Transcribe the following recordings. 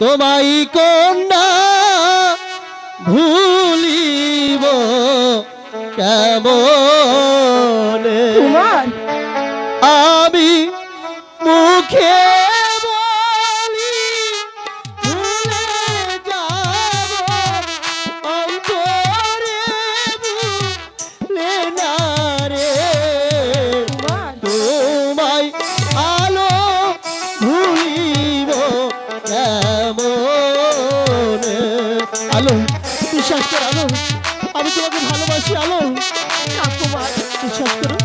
তোমাই কন্যা ভুলিব কেমন? আ আলো বিশ্বাস করো আলো আমি তোমাকে ভালোবাসি আলো। বিশ্বাস করো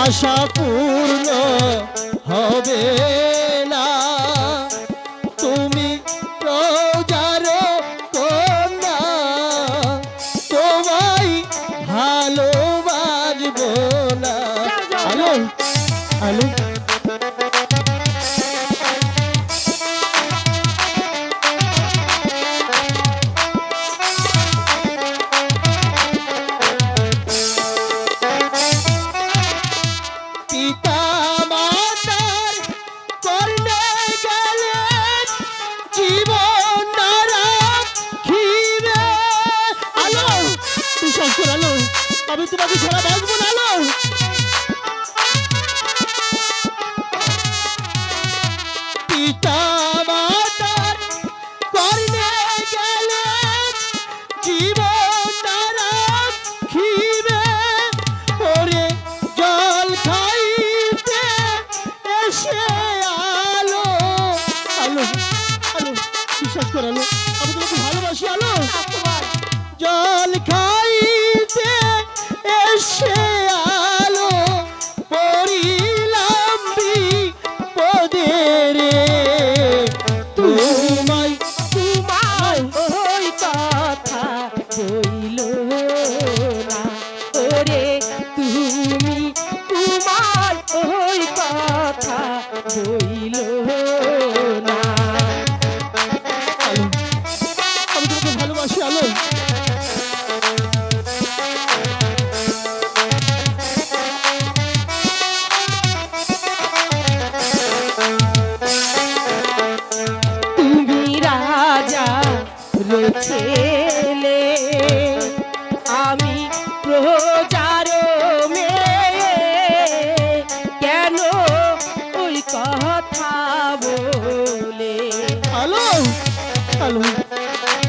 আশা পূর্ণ বিশ্বাস কর আলো আমি তোমাকে ছাড়া বাঁচবো। বিশ্বাস করালো। আমি তোমাকে ভালোবাসি আলো। জল খাইতে এসে আলো রে। ওই কথা কইল কথা না। ছেলে। আমি প্রচার কেন ওই কথা বলে? আলো আলো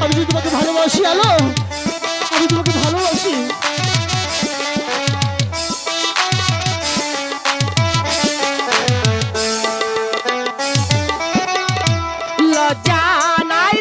আমি যদি তোমাকে ভালোবাসি আলো আমি তোমাকে ভালোবাসি। জানাই